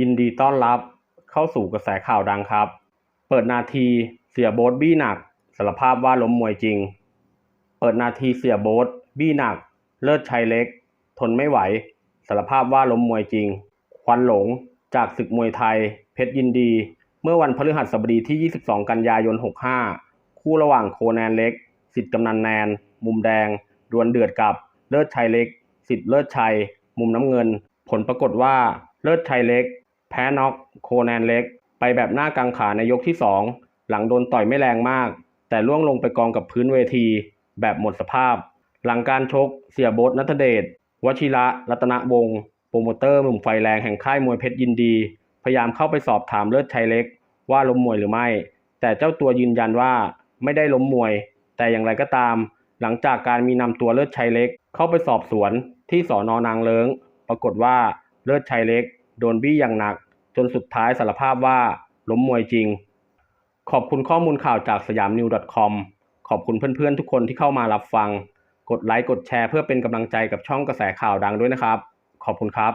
ยินดีต้อนรับเข้าสู่กระแสข่าวดังครับ เปิดนาทีเสียโบ๊ทบี้หนักสารภาพว่าล้มมวยจริง เปิดนาทีเสียโบ๊ทบี้หนัก เลิศชัยเล็ก ทนไม่ไหวสารภาพว่าล้มมวยจริง ควันหลงจากศึกมวยไทย เพชรยินดี เมื่อวันพฤหัสบดีที่ 22 กันยายน 65 คู่ระหว่างโคแนนเล็ก สิทธิ์กำนันแนน มุมแดง ดวลเดือดกับเลิศชัยเล็ก สิทธิ์เลิศชัย มุมน้ำเงิน ผลปรากฏว่าเลิศชัยเล็ก แพ้น็อกโคแนนเล็ก ไปแบบหน้ากังขาในยกที่ 2 หลังโดนต่อยไม่แรงมาก แต่ล่วงลงไปกองกับพื้นเวที แบบหมดสภาพ หลังการชกเสียบทนัทเดชวชิระรัตนวงศ์โปรโมเตอร์หนุ่มไฟแรงแห่งค่ายมวยเพชรยินดี พยายามเข้าไปสอบถามเลิศชัยเล็ก ว่าล้มมวยหรือไม่ แต่เจ้าตัวยืนยันว่าไม่ได้ล้มมวย แต่อย่างไรก็ตาม หลังจากการมีนำตัวเลิศชัยเล็ก เข้าไปสอบสวนที่สอนอนางเลิงปรากฏว่าเลิศชัยเล็ก โดนบี้อย่างหนัก จนสุดท้ายสารภาพว่าล้มมวยจริง ขอบคุณข้อมูลข่าวจากสยามนิว .com ขอบคุณเพื่อนๆ ทุกคนที่เข้ามารับฟัง กดไลค์กดแชร์เพื่อเป็นกำลังใจกับช่องกระแสข่าวดังด้วยนะครับ ขอบคุณครับ